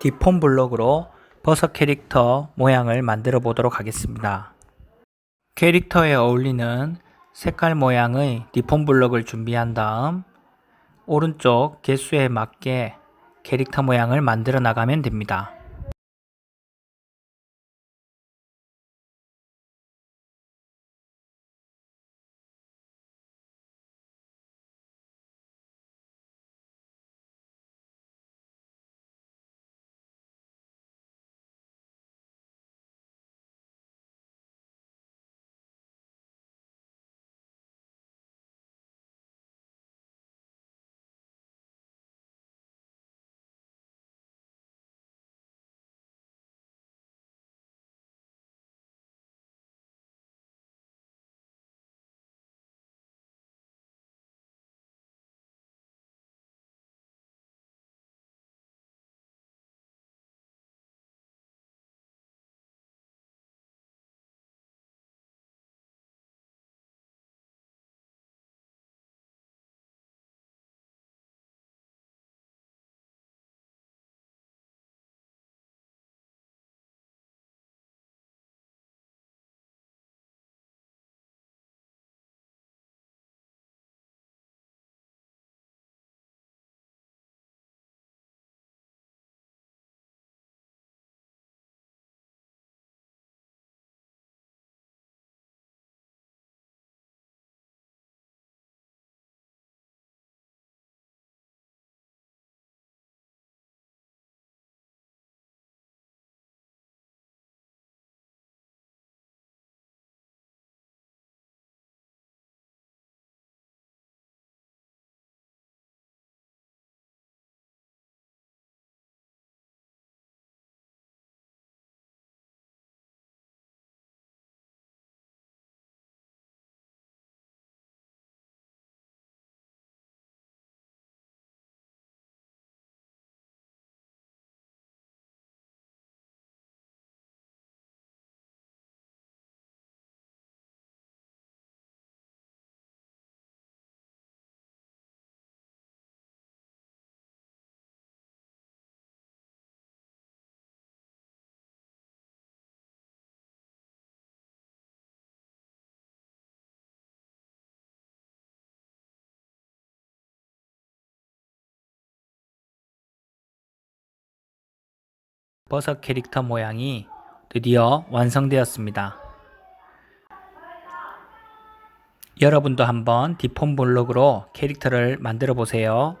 디폼 블록으로 버섯 캐릭터 모양을 만들어 보도록 하겠습니다. 캐릭터에 어울리는 색깔 모양의 디폼 블록을 준비한 다음 오른쪽 개수에 맞게 캐릭터 모양을 만들어 나가면 됩니다. 버섯 캐릭터 모양이 드디어 완성되었습니다. 여러분도 한번 디폼 블록으로 캐릭터를 만들어 보세요.